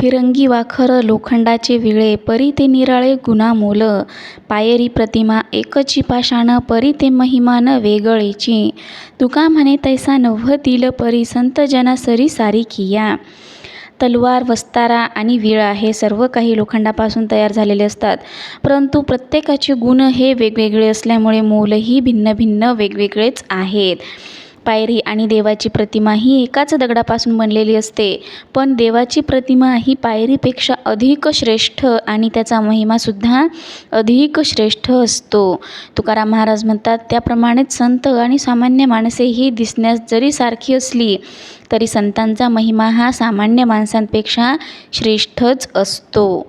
फिरंगी वाखर लोखंडाचे विळे परी ते निराळे गुणामोल पायरी प्रतिमा एकची पाषाण परी ते महिमान वेगळेची. तुका म्हणे तैसा नव्हतील परी संत जनासरी सारी किया. तलवार वस्तारा आणि विळा हे सर्व काही लोखंडापासून तयार झालेले असतात. परंतु प्रत्येकाचे गुण हे वेगवेगळे असल्यामुळे मोलही भिन्न भिन्न वेगवेगळेच आहेत. पायरी आणि देवाची प्रतिमा ही एकाच दगडापासून बनलेली असते. पण देवाची प्रतिमा ही पायरीपेक्षा अधिक श्रेष्ठ आणि त्याचा महिमासुद्धा अधिक श्रेष्ठ असतो. तुकाराम महाराज म्हणतात त्याप्रमाणेच संत आणि सामान्य माणसे ही दिसण्यास जरी सारखी असली तरी संतांचा महिमा हा सामान्य माणसांपेक्षा श्रेष्ठच असतो.